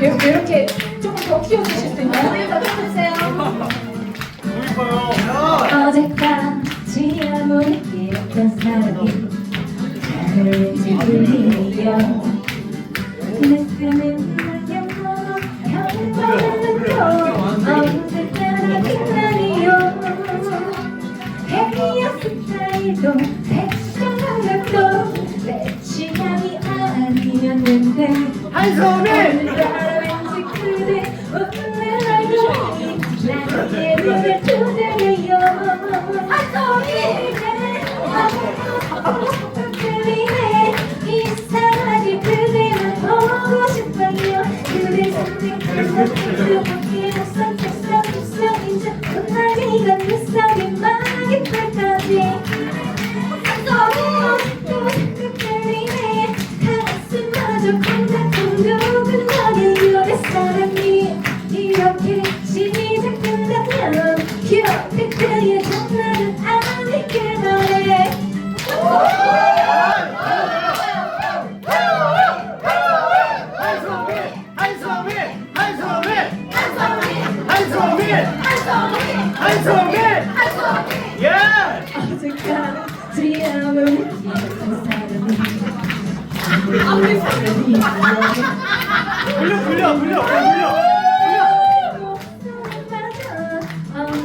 이렇게, 이렇게 조금 더 키워주실 수 있나요? 네, 아, 어제까지 아무리 기억던 사람이 나를 지불리며 내 쓰는 나의 마음 향하는 거 언제까지 나니요 헤이어 스타일도 색상한 것도 내 취향이 아니었는데 한소민! 빨까지 들리네 가슴마저 콩닥 예!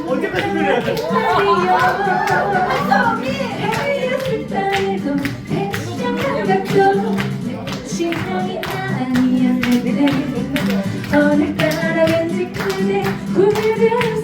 어제까지 사람이 언제까지 돼? 내게 오늘따라 왠지 그대 구두드